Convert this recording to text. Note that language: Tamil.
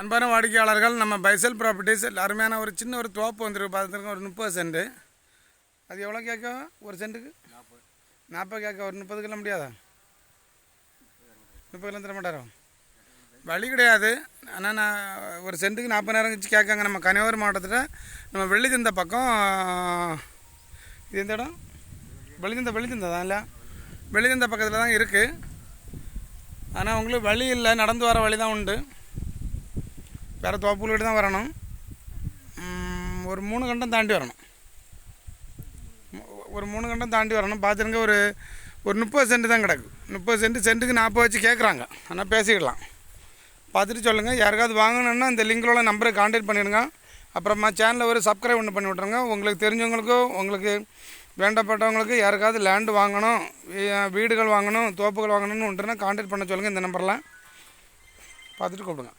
அன்பான வாடிக்கையாளர்கள் நம்ம பைசல் ப்ராப்பர்ட்டிஸ் அருமையான ஒரு சின்ன ஒரு தோப்பு வந்துருக்கு. பார்த்துருக்கோம் ஒரு முப்பது சென்ட். அது எவ்வளோ கேட்க? ஒரு சென்ட்டுக்கு? நாற்பது கேட்க ஒரு முப்பது கிலோ முடியாதா? முப்பது கிலோ தர மாட்டாரோ? வழி கிடையாது. ஆனால் நான் ஒரு சென்ட்டுக்கு நாற்பதாயிரம் கழிச்சு கேட்காங்க. நம்ம கன்னியாகுமரி மாவட்டத்தில் நம்ம வெள்ளிச்சந்த பக்கம் இது எந்த இடம்? வெளிச்சந்த வெளிச்சந்த தான் இல்லை வெளிச்சந்த பக்கத்தில் தான் இருக்குது ஆனால் உங்களுக்கு வழி இல்லை. நடந்து வர வழி தான் உண்டு. வேறு தோப்புக்கிட்ட தான் வரணும். ஒரு மூணு கண்டம் தாண்டி வரணும். ஒரு மூணு கண்டம் தாண்டி வரணும். பார்த்துருங்க ஒரு ஒரு முப்பது சென்ட் தான் கிடக்கு. முப்பது சென்ட் சென்ட்டுக்கு நாற்பது வச்சு கேட்குறாங்க ஆனால் பேசிக்கலாம். பார்த்துட்டு சொல்லுங்கள் யாருக்காவது வாங்கணுன்னா இந்த லிங்கில் உள்ள நம்பரை காண்டாக்ட் பண்ணிடுங்க. அப்புறமா சேனலில் ஒரு சப்ஸ்கிரைப் ஒன்று பண்ணி விட்ருங்க உங்களுக்கு தெரிஞ்சவங்களுக்கும் உங்களுக்கு வேண்டப்பட்டவங்களுக்கு யாருக்காவது லேண்டு வாங்கணும் வீடுகள் வாங்கணும் தோப்புகள் வாங்கணும்னு உண்டுன்னா காண்டாக்ட் பண்ண சொல்லுங்கள் இந்த நம்பரில் பார்த்துட்டு கூப்பிடுங்க.